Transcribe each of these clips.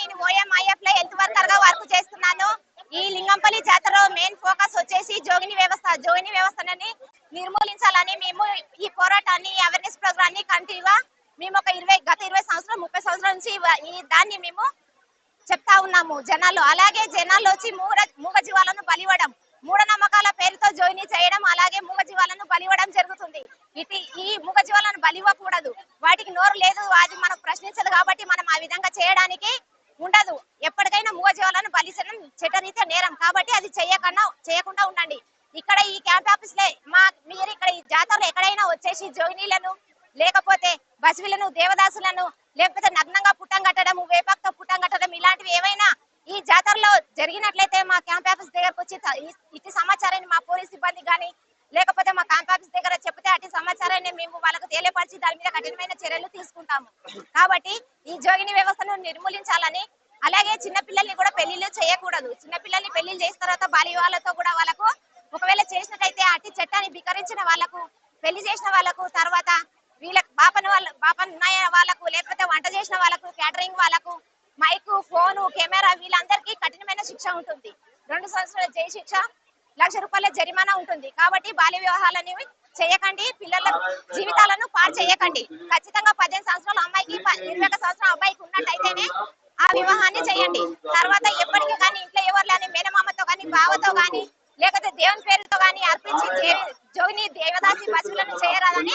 నేను ఓఎంఐఎఫ్లో health వర్కర్గా work చేస్తున్నాను. ఈ లింగంపల్లి జాతర మెయిన్ ఫోకస్ వచ్చేసి జోగిని వ్యవస్థ జోగిని వ్యవస్థని నిర్మూలించాలని మేము ఈ పోరాటాన్ని అవేర్నెస్ ప్రోగ్రామ్ని కంటిన్యూగా మేము ఒక ఇరవై గత ఇరవై సంవత్సరాలు ముప్పై సంవత్సరాల నుంచి ఈ దాన్ని మేము చెప్తా ఉన్నాము జనాలు. అలాగే జనాలు వచ్చి మూగ మూగ జీవాలను బలివ్వడం మూఢనమ్మకాల పేరుతో జోయిని చేయడం అలాగే మూగ జీవాలను బలివ్వడం జరుగుతుంది. ఇటు ఈ మూగ జీవాలను బలివ్వకూడదు. వాటికి నోరు లేదు అది మనం ప్రశ్నించదు కాబట్టి మనం ఆ విధంగా చేయడానికి ఉండదు. ఎప్పటికైనా మూగ జీవాలను బలిచడం చట్టరీత్యా నేరం. కాబట్టి అది చేయకుండా చేయకుండా ఉండండి. ఇక్కడ ఈ క్యాంప్ ఆఫీస్ లే మా మీరు ఇక్కడ ఈ జాతరలో ఎక్కడైనా వచ్చేసి జోగినీలను లేకపోతే బసివిలను దేవదాసులను లేకపోతే నగ్నంగా పుట్టం కట్టడం వేపాక్తో పుట్టం కట్టడం ఇలాంటివి ఏవైనా ఈ జాతరలో జరిగినట్లయితే మా క్యాంప్ ఆఫీస్ దగ్గరకు వచ్చి ఇటు సమాచారాన్ని మా పోలీస్ సిబ్బంది కానీ లేకపోతే మా క్యాంప్ ఆఫీస్ దగ్గర చెప్తే అటు సమాచారాన్ని మేము వాళ్ళకు తెలియపరిచి దాని మీద కఠినమైన చర్యలు తీసుకుంటాము. కాబట్టి ఈ జోగిని వ్యవస్థను నిర్మూలించాలని అలాగే చిన్న పిల్లల్ని కూడా పెళ్ళిళ్ళు చేయకూడదు. చిన్న పిల్లల్ని పెళ్ళిళ్ళు చేసిన తర్వాత బాల్య వివాహాలతో కూడా వాళ్ళకు ఒకవేళ చేసినట్టయితే అట్టి చట్టాన్ని వికరించిన వాళ్ళకు పెళ్ళి చేసిన వాళ్ళకు తర్వాత వీళ్ళకి బాపన వాళ్ళ బాపన్న వాళ్ళకు లేకపోతే వంట చేసిన వాళ్ళకు క్యాటరింగ్ వాళ్ళకు మైక్ ఫోను కెమెరా వీళ్ళందరికీ కఠినమైన శిక్ష ఉంటుంది. రెండు సంవత్సరాల జై శిక్ష లక్ష రూపాయల జరిమానా ఉంటుంది. కాబట్టి బాల్య వివాహాలని చేయకండి. పిల్లల జీవితాలను పాడు చేయకండి. ఖచ్చితంగా పద్దెనిమిది సంవత్సరాల అమ్మాయికి ఇరవై ఒక సంవత్సరాల అబ్బాయికి ఉన్నట్టయితేనే ఆ వివాహాన్ని చేయండి. తర్వాత ఎప్పటికీ కానీ ఇంట్లో ఎవరు లేని మేనమామతో కానీ బావతో కానీ లేకపోతే దేవుని పేరుతో కానీ అర్పించి జోగిని దేవదాసి పశువులను చేయరాదని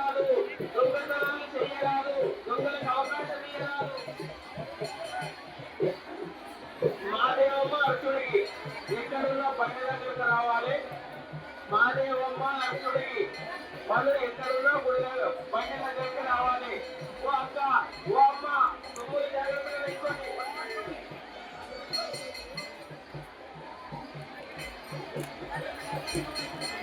పరిగణకు రావాలి. మాదేవమ్మ అర్జునుడికి వాళ్ళు ఎక్కడున్నా గుడిలో పండుగ దగ్గరికి రావాలి. ఓ అక్క ఓ అమ్మ Thank you.